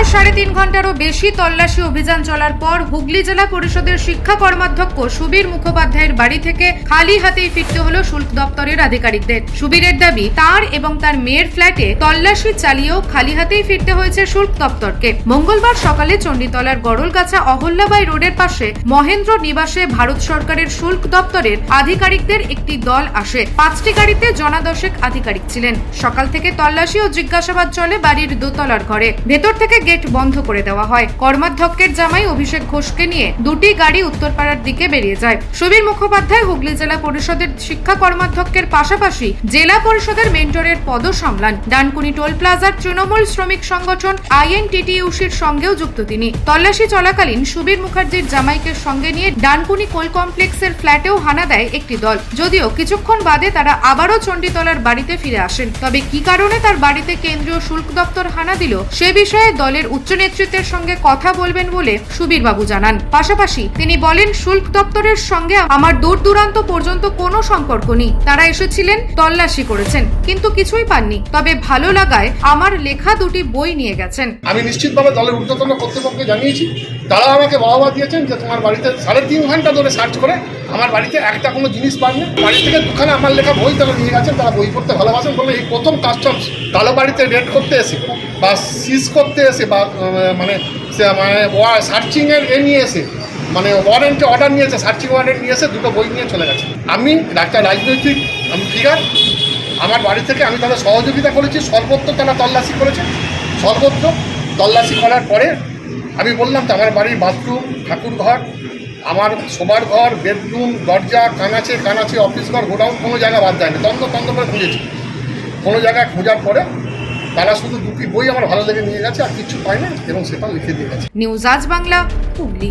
প্রায় সাড়ে তিন ঘন্টারও বেশি তল্লাশি অভিযান চলার পর হুগলি জেলা পরিষদের শিক্ষা কর্মাধ্যক্ষ সুবীর মুখোপাধ্যায়ের বাড়ি থেকে খালি হাতেই ফিরতে হলো শুল্ক দপ্তরের আধিকারিকদের। সুবীরের দাবি, তার এবং তার মেয়ের ফ্ল্যাটে তল্লাশি চালিয়েও খালি হাতেই ফিরতে হয়েছে শুল্ক দপ্তরকে। মঙ্গলবার সকালে চণ্ডীতলার গড়লগাছা অহল্যাবাই রোডের পাশে মহেন্দ্র নিবাসে ভারত সরকারের শুল্ক দপ্তরের আধিকারিকদের একটি দল আসে। পাঁচটি গাড়িতে জনাদশেক আধিকারিক ছিলেন। সকাল থেকে তল্লাশি ও জিজ্ঞাসাবাদ চলে বাড়ির দোতলার ঘরে। ভেতর থেকে গেট বন্ধ করে দেওয়া হয়। কর্মাধ্যক্ষের জামাই অভিষেক ঘোষকে নিয়ে দুটি গাড়ি উত্তরপাড়ার দিকে বেরিয়ে যায়। সুবীর মুখোপাধ্যায় হুগলি জেলা পরিষদের শিক্ষা কর্মাধ্যক্ষের পাশাপাশি জেলা পরিষদের মেন্টরের পদ সামলান। ডানকুনি টোল প্লাজার তৃণমূল শ্রমিক সংগঠন আইএনটিটিইউসির সঙ্গেও যুক্ত তিনি। তল্লাশি চলাকালীন সুবীর মুখার্জির জামাইকে সঙ্গে নিয়ে ডানকুনি কোল কমপ্লেক্সের ফ্ল্যাটেও হানা দেয় একটি দল। যদিও কিছুক্ষণ বাদে তারা আবারও চণ্ডীতলার বাড়িতে ফিরে আসেন। তবে কি কারণে তার বাড়িতে কেন্দ্রীয় শুল্ক দপ্তর হানা দিল, সে বিষয়ে দলের উচ্চ নেতৃত্বের সঙ্গে কথা বলবেন বলে সুবীর বাবু জানান। পাশাপাশি তিনি বলেন, শুল্ক দপ্তরের সঙ্গে আমার দূর দূরান্ত পর্যন্ত কোনো সম্পর্ক নেই। তারা এসেছিলেন, তল্লাশি করেছেন, কিন্তু কিছুই পাননি। তবে ভালো লাগায় আমার লেখা দুটি বই নিয়ে গেছেন। আমি নিশ্চিতভাবে দলের ঊর্ধ্বতন কর্তৃপক্ষকে জানিয়েছি। তারা আমাকে বাবা দিয়েছেন যে তোমার বাড়িতে সাড়ে তিন ঘণ্টা ধরে সার্চ করে আমার বাড়িতে একটা কোনো জিনিস পাননি বাড়ি থেকে দুখানা আমার লেখা বই তারা নিয়ে গেছেন, তারা বই পড়তে ভালোবাসেন বলে এই প্রথম কাস্টমস কালো বাড়িতে রেড করতে এসে বা সিজ করতে এসে বা মানে সে- মানে সার্চিংয়ের এ নিয়ে এসে মানে ওয়ারেন্টে অর্ডার নিয়েছে সার্চিং ওয়ারেন্ট নিয়ে এসে দুটো বই নিয়ে চলে গেছে। আমি একটা রাজনৈতিক, আমি ফিগার, আমার বাড়ি থেকে আমি তাদের সহযোগিতা করেছি, সর্বত্র তারা তল্লাশি করেছে, সর্বত্র তল্লাশি করার পরে আমি বললাম তো আমার বাড়ির বাথরুম ঠাকুর ঘর আমার শোবার ঘর, বেডরুম, দরজা, কানাচে কানাচে, অফিস ঘর, গোডাউন কোনো জায়গা বাদ দেয়নি তন্দ তন্দ করে খুঁজেছি। কোনো জায়গায় খোঁজার পরে তারা শুধু দুটি বই আমার ভালো লেগে নিয়ে গেছে আর কিছু পায়নি এবং সেটা লিখে দিয়ে গেছে। নিউজ আজ বাংলা, হুগলি।